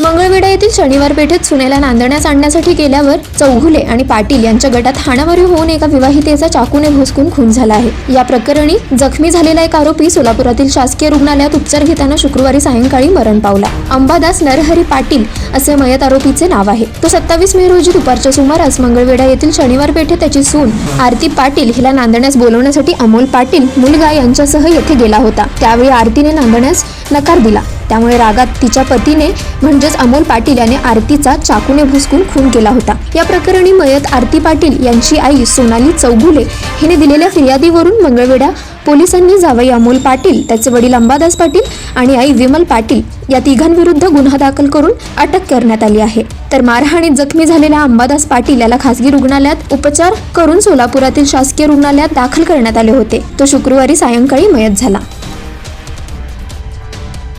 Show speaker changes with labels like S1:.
S1: मंगळवेढा येथील शनिवार पेठेत सुनेला नांदण्यास आणण्यासाठी गेल्यावर चौघुले आणि पाटील यांच्या गटात हाणामारी होऊन एका विवाहितेचा चाकूने भोसकून खून झाला आहे. या प्रकरणी जखमी झालेला एक आरोपी सोलापुरातील शासकीय रुग्णालयात उपचार घेताना शुक्रवारी सायंकाळी मरण पावला. अंबादास नरहरी पाटील असे मयत आरोपीचे नाव आहे. तो सत्तावीस मे रोजी दुपारच्या सुमारास मंगळवेढा येथील शनिवार पेठेत त्याची सून आरती पाटील हिला नांदण्यास बोलवण्यासाठी अमोल पाटील मुलगा यांच्यासह येथे गेला होता. त्यावेळी आरतीने नांदण्यास नकार दिला. त्यामुळे रागात तिच्या पतीने म्हणजेच अमोल पाटील याने आरतीचा चाकूने भुसकून खून केला होता. या प्रकरणी मयत आरती पाटील यांची आई सोनाली चौगुले हिने दिलेल्या फिर्यादीवरून मंगळवेढा पोलिसांनी जावई अमोल पाटील त्याचे वडील अंबादास पाटील आणि आई विमल पाटील या तिघांविरुद्ध गुन्हा दाखल करून अटक करण्यात आली आहे. तर मारहाणीत जखमी झालेल्या अंबादास पाटील याला खासगी रुग्णालयात उपचार करून सोलापुरातील शासकीय रुग्णालयात दाखल करण्यात आले होते. तो शुक्रवारी सायंकाळी मयत झाला.